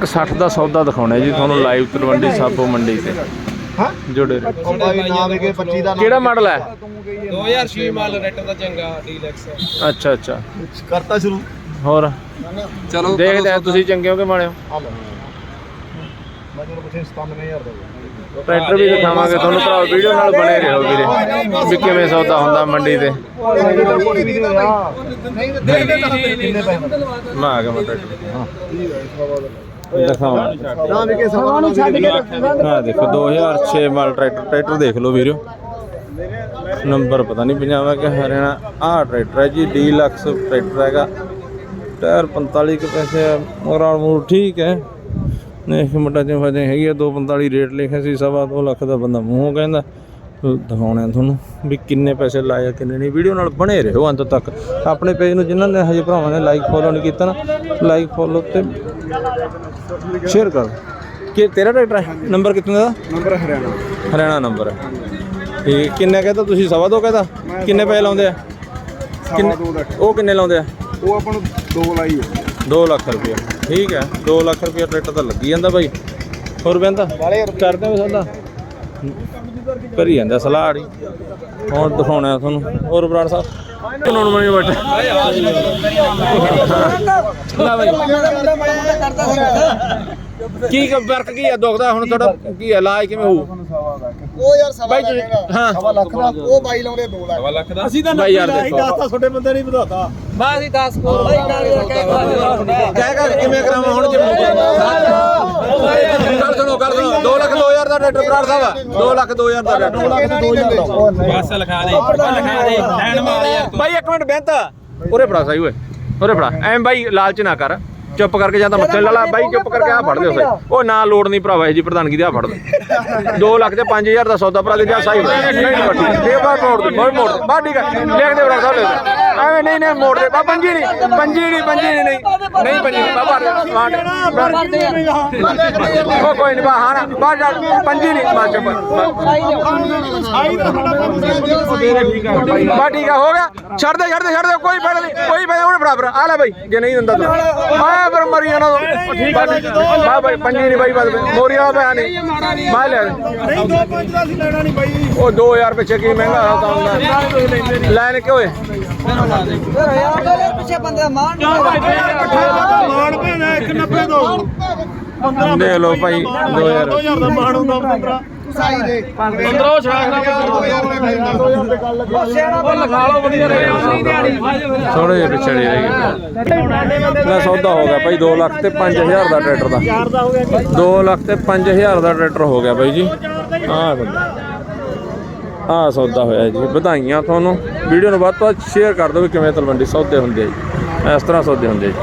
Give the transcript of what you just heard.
60 ਦਾ ਸੌਦਾ ਦਿਖਾਉਣਾ ਜੀ ਤੁਹਾਨੂੰ ਲਾਈਵ ਤਲਵੰਡੀ ਸਾਬੋ ਮੰਡੀ ਤੇ ਹਾਂ ਜੁੜੇ ਰਹੋ ਉਹ ਬਾਈ ਨਾ ਵਿਕੇ 25 ਦਾ ਕਿਹੜਾ ਮਾਡਲ ਹੈ 2006 ਮਾਲ ਰੈਟ ਦਾ ਚੰਗਾ ਡੀਲੈਕਸ ਅੱਛਾ ਅੱਛਾ ਕਰਤਾ ਸ਼ੁਰੂ ਹੋਰ ਚਲੋ ਦੇਖਦੇ ਆ ਤੁਸੀਂ ਚੰਗੇ ਹੋ ਕਿ ਮਾੜੇ ਹੋ ਆ ਲੈ ਮੈਂ ਤੁਹਾਨੂੰ ਪੁੱਛਿਆ 97000 ਦਾ ਟਰੈਕਟਰ ਵੀ ਦਿਖਾਵਾਂਗੇ ਤੁਹਾਨੂੰ ਭਰਾ ਵੀਡੀਓ ਨਾਲ ਬਣੇ ਰਹੋ ਵੀਰੇ ਵੀ ਕਿਵੇਂ ਸੌਦਾ ਹੁੰਦਾ ਮੰਡੀ ਤੇ ਕਿੰਨੇ ਪੈਸੇ ਮੈਂ ਆ ਗਿਆ ਮੈਂ ਟਰੈਕਟਰ ਹਾਂ ਦਿਖਾਵਾਂ ਨਾ ਨਾ ਵਿਕੇ ਆ ਦੇਖੋ 2006 ਮਾਡਲ ਟਰੈਕਟਰ ਟਰੈਕਟਰ ਦੇਖ ਲਓ ਵੀਰੋ। ਨੰਬਰ ਪਤਾ ਨਹੀਂ ਪੰਜਾਬਾ ਕਿ ਹਰਿਆਣਾ ਆਹ ਟਰੈਕਟਰ ਹੈ ਜੀ ਡੀਲਕਸ ਟਰੈਕਟਰ ਹੈਗਾ। ਟਾਇਰ 45 ਕੁ ਪੈਸੇ ਆ ਮਗਰਾਲ ਮੂਰ ਠੀਕ ਹੈ। ਦੇਖ ਮੋਟਾ ਹੈਗੀ ਆ 245 ਰੇਟ ਲਿਖਿਆ ਸੀ ਸਵਾ 2 ਲੱਖ ਦਾ ਬੰਦਾ ਮੂੰਹੋਂ ਕਹਿੰਦਾ। ਦਿਖਾਉਣੇ ਆ ਤੁਹਾਨੂੰ ਵੀ ਕਿੰਨੇ ਪੈਸੇ ਲਾਏ ਆ ਕਿੰਨੇ ਨਹੀਂ। ਵੀਡੀਓ ਨਾਲ ਬਣੇ ਰਹੋ ਅੰਤ ਤੱਕ। ਆਪਣੇ ਪੇਜ ਨੂੰ ਜਿਨ੍ਹਾਂ ਨੇ ਹਜੇ ਭਰਾਵਾਂ ਨੇ ਲਾਈਕ ਫੋਲੋ ਨਹੀਂ ਕੀਤਾ ਨਾ ਲਾਈਕ ਫੋਲੋ ਤੇ ਸ਼ੇਅਰ ਕਰ। ਕਿ ਤੇਰਾ ਟਰੈਕਟਰ ਹੈ? ਨੰਬਰ ਕਿੰਨੇ ਦਾ? ਨੰਬਰ ਹਰਿਆਣਾ। ਹਰਿਆਣਾ ਨੰਬਰ ਹੈ। ਠੀਕ ਕਿੰਨੇ ਕਹਤਾ ਤੁਸੀਂ? ਸਵਾ ਦੋ ਕਹਤਾ? ਕਿੰਨੇ ਪੈਸੇ ਲਾਉਂਦੇ ਆ? ਦੋ ਦਾ ਉਹ ਕਿੰਨੇ ਲਾਉਂਦੇ ਆ? ਉਹ ਆਪਾਂ ਨੂੰ ਦੋ ਲਾਈ ਹੈ 2 ਲੱਖ ਰੁਪਏ ਠੀਕ ਹੈ। 2 ਲੱਖ ਰੁਪਏ ਟਰੈਕਟਰ ਤਾਂ ਲੱਗੀ ਜਾਂਦਾ ਬਾਈ। ਹੋਰ ਬੈਂਦਾ ਕਰਦੇ ਹੋ ਸੌਦਾ ਕਰੀ ਜਾਂਦਾ ਸਲਾੜੀ ਹੁਣ ਦਿਖਾਉਣਾ ਤੁਹਾਨੂੰ ਹੋਰ ਬਰਾੜ ਸਾਹਿਬ ਕਾਨੂੰਨ ਮਣੀ ਬੈਠੇ ਲੈ ਬਾਈ ਕੀ ਕ- ਫ਼ਰਕ ਕੀ ਹੈ ਦੁਖਦਾ ਹੁਣ ਤੁਹਾਡਾ ਕੀ ਹੈ ਇਲਾਜ ਕਿਵੇਂ ਹੋਊ ਉਹ ਯਾਰ ਸਵਾ ਬਾਈ ਜੀ, ਹਾਂ ਸਵਾ ਲੱਖ ਦਾ ਉਹ ਬਾਈ ਲਾਉਂਦੇ 2 ਲੱਖ ਸਵਾ ਲੱਖ ਦਾ ਅਸੀਂ ਤਾਂ ਬਾਈ ਯਾਰ ਦੇਖੋ ਤੁਹਾਡੇ ਬੰਦੇ ਨਹੀਂ ਵਧਾਤਾ ਬਸ ਹੀ 10 ਕੋਲ ਬਾਈ ਕਹਿ ਕਰ ਕਿਵੇਂ ਕਰਾਵਾਂ ਹੁਣ ਜੇ ਗੱਲ ਸੁਣੋ ਗੱਲ ਸੁਣੋ 2 ਲੱਖ 2000 ਦਾ ਟਰੈਕਟਰ ਬਰਾੜ ਸਾਹਿਬ 2 ਲੱਖ 2000 ਦਾ ਟਰੈਕਟਰ। ਬਸ ਲਿਖਾ ਦੇ ਲਿਖਾ ਦੇ ਲੈਣ ਮਾਰ ਯਾਰ ਬਾਈ ਇੱਕ ਮਿੰਟ ਬੇਨਤਾ ਉਰੇ ਫੜਾ ਸਾਈ ਓਏ। ਉਰੇ ਫੜਾ। ਐਂ ਬਾਈ ਲਾਲਚ ਨਾ ਕਰ। ਚੁੱਪ ਕਰਕੇ ਜਾਂ ਤਾਂ ਮੱਥੇ ਲਾ ਲਾ ਬਾਈ ਚੁੱਪ ਕਰਕੇ ਆ ਫੜ ਲਿਓ ਸਾਈ। ਉਹ ਨਾ ਲੋੜ ਨਹੀਂ ਭਰਾਵਾ ਇਹ ਜੀ ਪ੍ਰਧਾਨਗੀ ਦੇ ਆ ਫੜ ਲੈ 2 ਲੱਖ ਤੇ 5000 ਦਾ ਸੌਦਾ ਭਰਾ ਦੇ ਜਾ ਸਾਈ ਨਹੀਂ ਨਹੀਂ ਬੱਟੀ ਇਹ ਬਾਰ ਮੋੜ ਦੇ ਮੋੜ ਮੋੜ ਦੇ। ਬਾ ਠੀਕ ਹੈ ਲਿਖ ਦੇ ਬੜਾ ਸਾਹਿਬ। ਲਿਖ ਦੇ। ਐਵੇਂ ਨਹੀਂ ਨਹੀਂ ਮੋੜ ਦੇ। ਬਾ ਪੰਜੀ ਨਹੀਂ ਪੰਜੀ ਨਹੀਂ ਪੰਜੀ ਨਹੀਂ ਨਹੀਂ ਨਹੀਂ ਪੰਜੀ ਬਾਬਾ ਉਹ ਕੋਈ ਨਹੀਂ ਬਾ ਹਾਂ ਬਾ ਪੰਜੀ ਨਹੀਂ ਬਾ ਚੁੱਪ। ਬਾ ਠੀਕ ਆ ਹੋ ਗਿਆ। ਛੱਡ ਦੇ ਛੱਡ ਦੇ ਛੱਡ ਦੇ। ਕੋਈ ਫਾਇਦਾ ਨਹੀਂ ਕੋਈ ਫਾਇਦਾ ਉਹਨੇ ਬਰਾਬਰ ਆ ਲੈ ਬਾਈ ਜੇ ਨਹੀਂ ਦਿੰਦਾ ਤਾਂ। ਆ ਪਰ ਮਰੀ ਜਾਣਾ ਬਾ ਬਾਈ। ਪੰਜੀ ਨਹੀਂ ਬਾਈ ਮੋਰੀਆ ਪਿਆ ਨਹੀਂ। ਮੈਂ ਲੈ। ਨਹੀਂ ਦੋ ਪੰਜ ਦਾ ਅਸੀਂ ਲੈਣਾ ਨਹੀਂ ਬਾਈ। ਉਹ 2000 ਪਿੱਛੇ ਕੀ ਮਹਿੰਗਾ ਹੋਇਆ ਤਾਂ। ਲੈਣ ਕਿਉਂ ਏ ਪਿੱਛੇ ਬੰਦੇ ਦਾ ਮਾਨ ਮਾਣ ਭੈਣਾ 190 ਦੋ 15 ਦੇਖ ਲਓ ਭਾਈ 2000 2000 ਦਾ ਮਾਣ ਹੁੰਦਾ 15 ਸਾਈ ਦੇ 15 ਛਾਕ ਦਾ 2000 ਦੇ ਗੱਲ ਲਿਖਾ ਲਓ ਵਧੀਆ ਥੋੜੇ ਜਿਹੇ ਪਿਛੜੇ ਰਹਿ ਗਏ। ਨਾ ਸੌਦਾ ਹੋ ਗਿਆ ਭਾਈ 2 ਲੱਖ ਤੇ 5000 ਦਾ ਟਰੈਕਟਰ ਦਾ। 4 ਦਾ ਹੋ ਗਿਆ 2 ਲੱਖ ਤੇ 5000 ਦਾ ਟਰੈਕਟਰ ਹੋ ਗਿਆ ਬਾਈ ਜੀ। ਆਹ ਆਹ ਸੌਦਾ ਹੋਇਆ ਜੀ, ਵਧਾਈਆਂ ਤੁਹਾਨੂੰ। ਵੀਡੀਓ ਨੂੰ ਵੱਧ ਤੋਂ ਵੱਧ ਸ਼ੇਅਰ ਕਰ ਦਿਓ ਵੀ ਕਿਵੇਂ ਤਲਵੰਡੀ ਸੌਦੇ ਹੁੰਦੇ ਆ ਜੀ। ਇਸ ਤਰ੍ਹਾਂ ਸੌਦੇ ਹੁੰਦੇ ਆ ਜੀ।